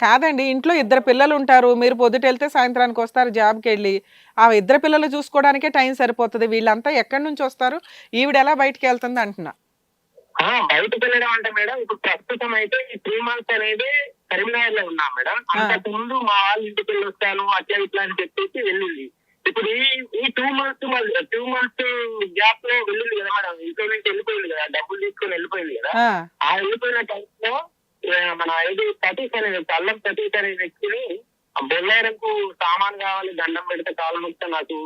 కాదండి ఇంట్లో ఇద్దరు పిల్లలు ఉంటారు మీరు పొద్దుట వెళ్తే సాయంత్రానికి వస్తారు జాబ్కి వెళ్ళి ఆ ఇద్దరు పిల్లలు చూసుకోవడానికే టైం సరిపోతుంది. వీళ్ళంతా ఎక్కడి నుంచి వస్తారు? ఈవిడ ఎలా బయటికి వెళ్తుంది అంటున్నా. బయటకు వెళ్ళడం అంటే మేడం ఇప్పుడు ప్రస్తుతం అయితే ఈ త్రీ మంత్స్ అనేది కరీంనగర్లో ఉన్నాం మేడం. అంతకు ముందు మా వాళ్ళ ఇంటికి వెళ్ళి వస్తాను అట్లా ఇట్లా అని చెప్పేసి వెళ్ళింది. ఇప్పుడు ఈ ఈ టూ మంత్స్ టూ మంత్స్ గ్యాప్లో వెళ్ళింది కదా మేడం. ఇంట్లో నుంచి వెళ్ళిపోయింది కదా డబ్బులు తీసుకొని వెళ్ళిపోయింది కదా. ఆ, ఆ వెళ్ళిపోయిన టైంలో మన ఐదు సతీష్ అనే వ్యక్తి అల్లం సతీష్ అనే వ్యక్తిని బొల్లారంకు సామాన్ కావాలి దండం పెడితే కాలం వస్తే నాకు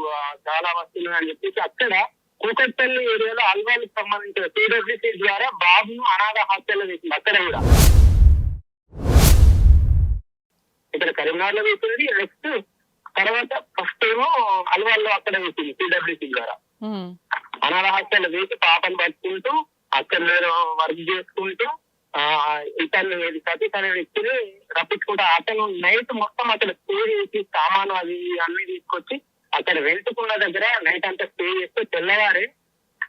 చాలా వస్తుంది అని చెప్పేసి అక్కడ కూకట్పల్లి ఏరియాలో అల్వాలకు సంబంధించిన సిడబ్ల్యూసీ ద్వారా బాబును అనాథ హాస్టల్లో వేసింది. అక్కడ కూడా. ఇక్కడ కరీంనగర్లో వేసింది. నెక్స్ట్ తర్వాత ఫస్ట్ ఏమో అల్వాల్లో అక్కడ వేసింది సిడబ్ల్యూసీ ద్వారా. అనాథ హాస్టల్ వేసి పాపను పట్టుకుంటూ అక్కడ నేను వర్క్ చేసుకుంటూ ఇతను ఇది సతీష్ వ్యక్తిని రప్పించుకుంటా అతను నైట్ మొత్తం అతను స్టే చేసి సామాను అది అన్ని తీసుకొచ్చి అక్కడ వెళ్తుకున్న దగ్గర నైట్ అంతా స్టే చేస్తూ తెల్లవారి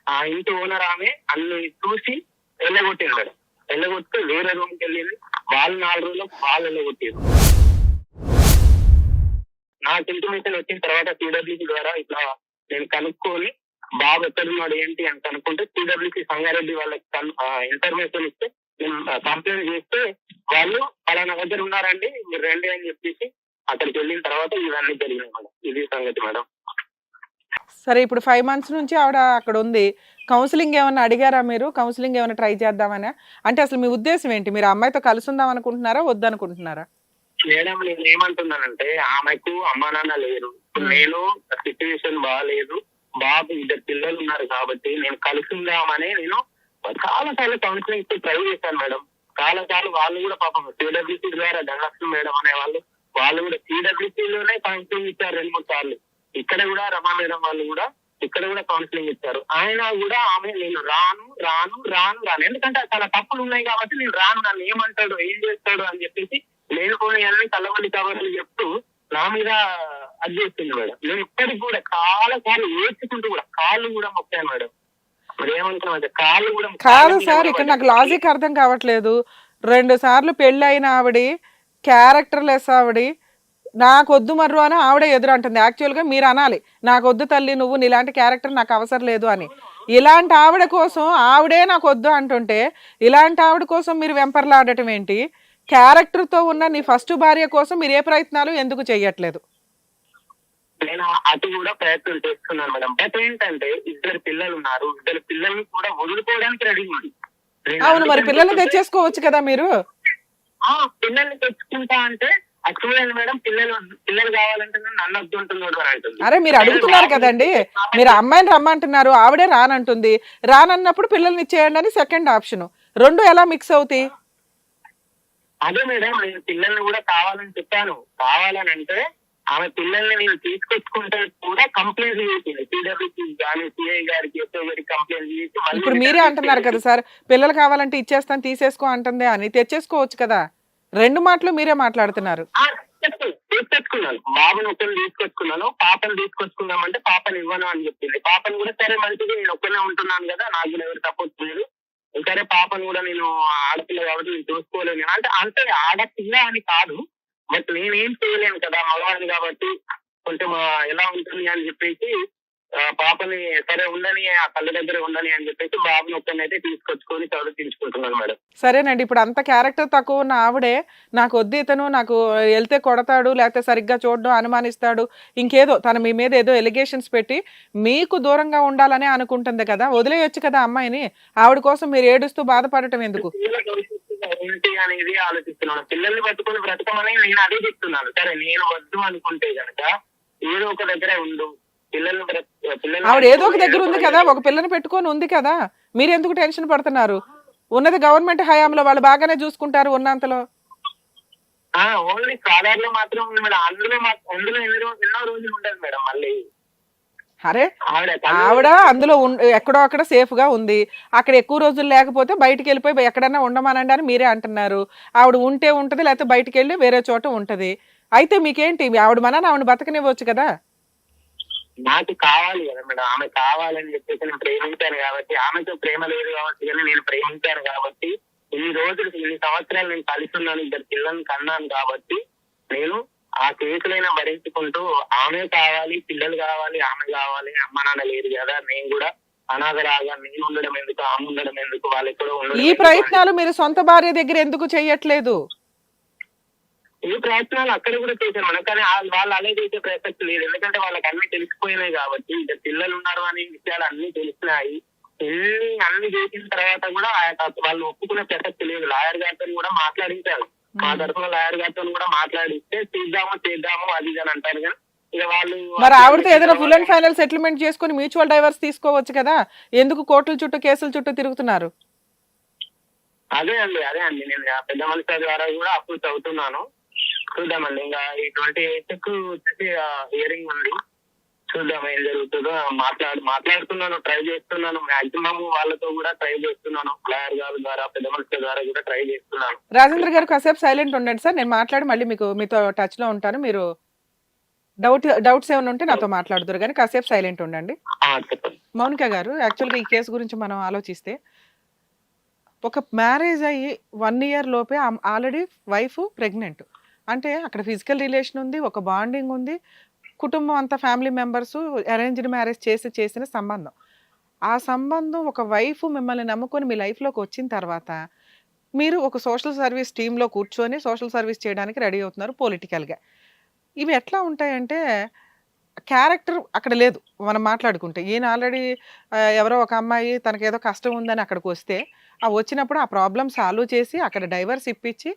ఆ ఇంటి ఓనర్ ఆమె అన్ని చూసి వెళ్ళగొట్టినాడు మేడం వెళ్ళగొట్టి వేరే రూమ్కి వెళ్ళింది. వాళ్ళు నాలుగు రోజులు వాళ్ళు వెళ్ళగొట్టారు నాకు ఇంటిమేషన్ వచ్చిన తర్వాత సిడబ్ల్యూసీ ద్వారా ఇట్లా నేను కనుక్కొని బాబు ఎక్కడున్నాడు ఏంటి? అని కనుక్కుంటే సిడబ్ల్యూసీ సంగారెడ్డి వాళ్ళకి ఇన్ఫర్మేషన్ ఇస్తే కంప్లైంట్ చేస్తే వాళ్ళు పలానా దగ్గర ఉన్నారండి మీరు రండి అని చెప్పేసి అక్కడికి వెళ్ళిన తర్వాత ఇవన్నీ జరిగినాయి మేడం. ఇది సంగతి మేడం. సరే ఇప్పుడు ఫైవ్ మంత్స్ నుంచి ఆవిడ అక్కడ ఉంది. కౌన్సిలింగ్ ఏమైనా అడిగారా మీరు? కౌన్సిలింగ్ ఏమైనా ట్రై చేద్దామనా? అంటే అసలు మీ ఉద్దేశం ఏంటి? మీరు అమ్మాయితో కలిసి ఉందాం అనుకుంటున్నారా వద్దనుకుంటున్నారా? మేడం నేను ఏమంటున్నానంటే ఆమెకు అమ్మా నాన్న లేరు. నేను సిచ్యువేషన్ బాగాలేదు బాబు ఇద్దరు పిల్లలు ఉన్నారు కాబట్టి నేను కలిసి ఉందామని నేను చాలా సార్లు కౌన్సిలింగ్ ట్రై చేశాను మేడం. చాలా సార్లు వాళ్ళు కూడా పాపం సిడబ్ల్యూసీ ద్వారా ధనలక్ష్మి మేడం అనే వాళ్ళు వాళ్ళు కూడా సిడబ్ల్యూసీ లోనే కౌన్సిలింగ్ ఇచ్చారు రెండు మూడు సార్లు. ఇక్కడ కూడా రమా మేడం వాళ్ళు కూడా ఇక్కడ కూడా కౌన్సిలింగ్ ఇచ్చారు. ఆయన కూడా ఆమె నేను రాను రాను రాను రాను. ఎందుకంటే చాలా తప్పులు ఉన్నాయి కాబట్టి నేను రాను నన్ను ఏమంటాడు ఏం చేస్తాడు అని చెప్పేసి నేను అన్ని కళ్ళవల్లి కవర్లు చెప్తూ నా మీద అది చేస్తుంది మేడం. నేను ఇప్పటికి కూడా చాలా సార్లు ఏడ్చుకుంటూ కూడా కాళ్ళు కూడా మొక్కాను మేడం మరి ఏమంటున్నా కాళ్ళు కూడా కాదు సార్ కూడా ఇక్కడ. నాకు లాజిక్ అర్థం కావట్లేదు. రెండు సార్లు పెళ్ళి అయిన ఆవిడ క్యారెక్టర్ లెస్ ఆవిడ నాకు వద్దు మర్రు అని ఆవిడ ఎదురు అంటుంది యాక్చువల్గా మీరు అనాలి. నాకు వద్దు తల్లి నువ్వు నీలాంటి క్యారెక్టర్ నాకు అవసరం లేదు అని. ఇలాంటి ఆవిడ కోసం ఆవిడే నాకు వద్దు అంటుంటే ఇలాంటి ఆవిడ కోసం మీరు వెంపర్లాడటం ఏంటి? క్యారెక్టర్తో ఉన్న నీ ఫస్ట్ భార్య కోసం మీరు ఏ ప్రయత్నాలు ఎందుకు చెయ్యట్లేదు? నేను అటు కూడా ప్రయత్నం చేస్తున్నాను మేడం. బట్ ఏంటంటే ఇద్దరు పిల్లలు ఉన్నారు. ఇద్దరు పిల్లల్ని కూడా వదులుకోవడానికి రెడీ ఉంది అవును మరి పిల్లల్ని తెచ్చేసుకోవచ్చు కదా మీరు? ఆ పిల్లల్ని తెచ్చుకుంటా అంటే చూడండి మేడం పిల్లలు పిల్లలు కావాలంటే నన్ను వద్దు అంటున్నాడు అని అంటుంది. అరే మీరు అడుగుతున్నారు కదండి. మీరు అమ్మాయిని రమ్మంటున్నారు ఆవిడే రానంటుంది. రానన్నప్పుడు పిల్లల్ని ఇచ్చేయండి అని సెకండ్ ఆప్షన్ రెండు ఎలా మిక్స్ అవుతాయి? అదే మేడం నేను పిల్లల్ని కూడా కావాలని చెప్పాను. కావాలని అంటే ఆమె పిల్లల్ని నేను తీసుకొచ్చుకుంటే కూడా కంప్లైంట్ చేసింది. సిడబ్ల్యూసీ కానీ సిఐ గారికి ఎస్ఐ గారికి కంప్లైంట్ చేసి ఇప్పుడు మీరే అంటున్నారు కదా సార్ పిల్లలు కావాలంటే ఇచ్చేస్తాను తీసేసుకో అంటుంది అని. తెచ్చేసుకోవచ్చు కదా. రెండు మాటలు మీరే మాట్లాడుతున్నారు. తీసుకొచ్చుకున్నాను. బాబుని ఒకరిని తీసుకొచ్చుకున్నాను పాపను తీసుకొచ్చుకుందామంటే పాపను ఇవ్వను అని చెప్పింది. పాపను కూడా సరే మంచిది నేను ఒక్కనే ఉంటున్నాను కదా నాకు కూడా ఎవరు సపోర్ట్ లేదు సరే పాపను కూడా నేను ఆడపిల్ల కాబట్టి నేను చూసుకోలేను. అంటే అంటే ఆడపిల్ల అని కాదు బట్ నేనేం చేయలేను కదా మగవాడిని కాబట్టి కొంచెం ఎలా ఉంటుంది అని చెప్పేసి పాపని సరే ఉండని ఆ తల్లి దగ్గర ఉండని అని చెప్పేసి బాబుని ఒక్కనైతే తీసుకొచ్చుకొని చదివించుకుంటున్నాను మేడం. సరేనండి ఇప్పుడు అంత క్యారెక్టర్ తక్కువ ఉన్న ఆవిడే నాకు వద్దు ఇతను నాకు వెళ్తే కొడతాడు లేకపోతే సరిగ్గా చూడడం అనుమానిస్తాడు ఇంకేదో తన మీ మీద ఏదో ఎలిగేషన్స్ పెట్టి మీకు దూరంగా ఉండాలనే అనుకుంటుంది కదా వదిలేయొచ్చు కదా అమ్మాయిని ఆవిడ కోసం మీరు ఏడుస్తూ బాధపడటం ఎందుకు? ఏంటి అనేది ఆలోచిస్తున్నాను. పిల్లల్ని పట్టుకొని బ్రతకమని నేను అదే చెప్తున్నాను. సరే నేను వద్దు అనుకుంటే గనక ఏదో ఒక దగ్గర ఉండు. పిల్లల్ని ఆవిడ ఏదో ఒక దగ్గర ఉంది కదా ఒక పిల్లని పెట్టుకొని ఉంది కదా మీరు ఎందుకు టెన్షన్ పడుతున్నారు? ఉన్నది గవర్నమెంట్ హయాంలో వాళ్ళు బాగానే చూసుకుంటారు ఉన్నంతలో. ఆ ఓన్లీ సాధారణ మాత్రం ఉంది మేడం. అందులో అందులో ఎన్నో రోజులు ఉండదు మేడం మళ్ళీ. అరే ఆవిడ అందులో ఎక్కడో అక్కడ సేఫ్గా ఉంది. అక్కడ ఎక్కువ రోజులు లేకపోతే బయటికి వెళ్ళిపోయి ఎక్కడన్నా ఉండమనండి అని మీరే అంటున్నారు. ఆవిడ ఉంటే ఉంటది లేకపోతే బయటికి వెళ్ళి వేరే చోట ఉంటది. అయితే మీకేంటి? ఆవిడ మన ఆవిడ బతకనివ్వచ్చు కదా? నాకు కావాలి కదా మేడం. ఆమె కావాలని చెప్పేసి నేను ప్రేమించాను కాబట్టి ఆమెతో ప్రేమ లేదు కాబట్టి కానీ నేను ప్రేమించాను కాబట్టి ఇన్ని రోజులు ఇన్ని సంవత్సరాలు నేను కలిసి ఉన్నాను ఇద్దరు పిల్లల్ని కన్నాను కాబట్టి నేను ఆ కేసులైనా భరించుకుంటూ ఆమె కావాలి పిల్లలు కావాలి ఆమె కావాలి అమ్మ నాన్న లేరు కదా నేను కూడా అనాథలాగా నేను ఉండడం ఎందుకు ఆమె ఉండడం ఎందుకు వాళ్ళు ఎక్కడో ఉండడం ఈ ప్రయత్నాలు మీరు సొంత భార్య దగ్గర ఎందుకు చెయ్యట్లేదు ఈ ప్రయత్నాలు అక్కడ కూడా చేశాను మనం కానీ వాళ్ళు అలా చేసే ప్రసక్తి లేదు. ఎందుకంటే వాళ్ళకి అన్ని తెలిసిపోయినాయి కాబట్టి ఇద్దరు పిల్లలు ఉన్నారు అనే విషయాలు అన్ని తెలిసినాయి. ఎన్ని అన్ని చేసిన తర్వాత కూడా వాళ్ళు ఒప్పుకునే ప్రసక్తి లేదు. లాయర్ గారితో కూడా మాట్లాడించారు మా తరఫున లాయర్ గారితో కూడా మాట్లాడిస్తే చేద్దాము చేద్దాము అది అని అంటారు కానీ వాళ్ళు మరి ఆవిడతో ఏదైనా ఫుల్ అండ్ ఫైనల్ సెటిల్మెంట్ చేసుకుని మ్యూచువల్ డైవర్స్ తీసుకోవచ్చు కదా? ఎందుకు కోర్టుల చుట్టూ కేసుల చుట్టూ తిరుగుతున్నారు? అదే అండి అదే అండి. నేను పెద్ద మనిషి ద్వారా కూడా అప్పుడు చదువుతున్నాను చూద్దామండి. ఇంకా ఈ ట్వంటీ ఎయిత్కు వచ్చేసి హియరింగ్ ఉంది. చూద్దాం ఏం జరుగుతుందో. మాట్లాడు మాట్లాడుతున్నాను ట్రై చేస్తున్నాను. మాక్సిమం వాళ్ళతో కూడా ట్రై చేస్తున్నాను. లాయర్ గారి ద్వారా పెద్ద మనుషుల ద్వారా కూడా ట్రై చేస్తున్నాను. రాజేంద్ర గారు కాసేపు సైలెంట్ ఉండండి సార్. నేను మాట్లాడి మళ్ళీ మీకు మీతో టచ్లో ఉంటాను. మీరు డౌట్ డౌట్స్ ఏమైనా ఉంటే నాతో మాట్లాడుతారు కానీ కాసేపు సైలెంట్ ఉండండి. మౌనిక గారు యాక్చువల్గా ఈ కేసు గురించి మనం ఆలోచిస్తే ఒక మ్యారేజ్ అయ్యి వన్ ఇయర్ లోపే ఆల్రెడీ వైఫ్ ప్రెగ్నెంట్. అంటే అక్కడ ఫిజికల్ రిలేషన్ ఉంది ఒక బాండింగ్ ఉంది. కుటుంబం అంతా ఫ్యామిలీ మెంబర్స్ అరేంజ్డ్ మ్యారేజ్ చేసి చేసిన సంబంధం. ఆ సంబంధం ఒక వైఫ్ మిమ్మల్ని నమ్ముకొని మీ లైఫ్లోకి వచ్చిన తర్వాత మీరు ఒక సోషల్ సర్వీస్ టీంలో కూర్చొని సోషల్ సర్వీస్ చేయడానికి రెడీ అవుతున్నారు పొలిటికల్గా. ఇవి ఎట్లా ఉంటాయంటే క్యారెక్టర్ అక్కడ లేదు మనం మాట్లాడుకుంటే. ఈయన ఆల్రెడీ ఎవరో ఒక అమ్మాయి తనకి ఏదో కష్టం ఉందని అక్కడికి వస్తే ఆ వచ్చినప్పుడు ఆ ప్రాబ్లమ్ సాల్వ్ చేసి అక్కడ డైవర్స్ ఇప్పించి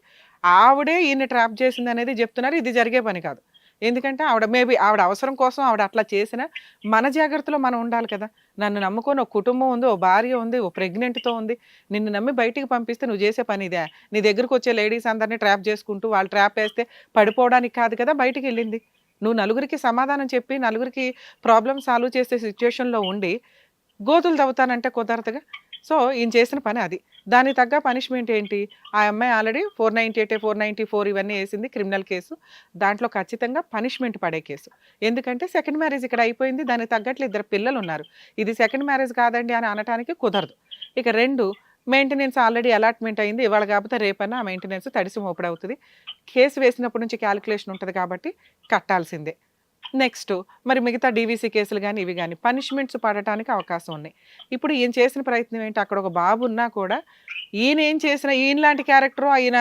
ఆవిడే ఈయన ట్రాప్ చేసింది అనేది చెప్తున్నారు. ఇది జరిగే పని కాదు. ఎందుకంటే ఆవిడ మేబీ ఆవిడ అవసరం కోసం ఆవిడ అట్లా చేసిన మన జాగ్రత్తలో మనం ఉండాలి కదా. నన్ను నమ్ముకొని ఒక కుటుంబం ఉంది ఓ భార్య ఉంది ఓ ప్రెగ్నెంట్తో ఉంది. నిన్ను నమ్మి బయటికి పంపిస్తే నువ్వు చేసే పని ఇదే. నీ దగ్గరకు వచ్చే లేడీస్ అందరినీ ట్రాప్ చేసుకుంటూ వాళ్ళు ట్రాప్ వేస్తే పడిపోవడానికి కాదు కదా బయటికి వెళ్ళింది. నువ్వు నలుగురికి సమాధానం చెప్పి నలుగురికి ప్రాబ్లమ్ సాల్వ్ చేసే సిచ్యువేషన్లో ఉండి గోతులు తవ్వుతానంటే కుదరదుగా? సో ఈయన చేసిన పని అది. దానికి తగ్గ పనిష్మెంట్ ఏంటి? ఆ అమ్మాయి already four ninety eight four ninety four ఇవన్నీ వేసింది క్రిమినల్ కేసు. దాంట్లో ఖచ్చితంగా పనిష్మెంట్ పడే కేసు. ఎందుకంటే సెకండ్ మ్యారేజ్ ఇక్కడ అయిపోయింది. దానికి తగ్గట్లు ఇద్దరు పిల్లలు ఉన్నారు. ఇది సెకండ్ మ్యారేజ్ కాదండి అని అనటానికి కుదరదు. ఇక రెండు మెయింటెనెన్స్ ఆల్రెడీ అలాట్మెంట్ అయింది. ఇవాళ కాకపోతే రేపన్నా ఆ మెయింటెనెన్స్ తడిసి మోపడవుతుంది కేసు వేసినప్పటి నుంచి క్యాలిక్యులేషన్ ఉంటుంది కాబట్టి కట్టాల్సిందే. నెక్స్ట్ మరి మిగతా డీవీసీ కేసులు కానీ ఇవి కానీ పనిష్మెంట్స్ పడటానికి అవకాశం ఉన్నాయి. ఇప్పుడు ఈయన చేసిన ప్రయత్నం ఏంటి? అక్కడ ఒక బాబు ఉన్నా కూడా ఈయన ఏం చేసిన ఈయన లాంటి క్యారెక్టర్ ఆయన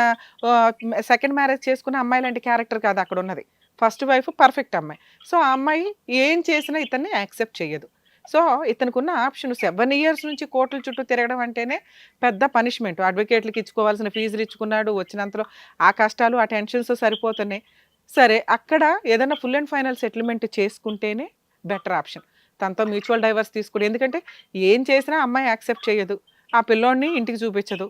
సెకండ్ మ్యారేజ్ చేసుకున్న అమ్మాయి లాంటి క్యారెక్టర్ కాదు అక్కడ ఉన్నది. ఫస్ట్ వైఫ్ పర్ఫెక్ట్ అమ్మాయి. సో ఆ అమ్మాయి ఏం చేసినా ఇతన్ని యాక్సెప్ట్ చేయదు సో ఇతనికి ఉన్న ఆప్షన్ సెవెన్ ఇయర్స్ నుంచి కోర్టుల చుట్టూ తిరగడం అంటేనే పెద్ద పనిష్మెంట్ అడ్వకేట్లకి ఇచ్చుకోవాల్సిన ఫీజులు ఇచ్చుకున్నాడు వచ్చినంతలో ఆ కష్టాలు ఆ టెన్షన్స్ సరిపోతున్నాయి. సరే అక్కడ ఏదైనా ఫుల్ అండ్ ఫైనల్ సెటిల్మెంట్ చేసుకుంటేనే బెటర్ ఆప్షన్. తనతో మ్యూచువల్ డైవర్స్ తీసుకుని ఎందుకంటే ఏం చేసినా అమ్మాయి యాక్సెప్ట్ చేయదు. ఆ పిల్లోడిని ఇంటికి చూపించదు.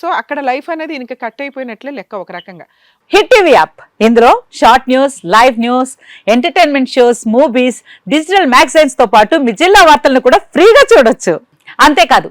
సో అక్కడ లైఫ్ అనేది ఇంకా కట్ అయిపోయినట్లే లెక్క ఒక రకంగా. Hit TV app. ఇందులో short news live news entertainment shows movies digital మ్యాగజైన్స్తో పాటు మీ జిల్లా వార్తలను కూడా ఫ్రీగా చూడొచ్చు. అంతేకాదు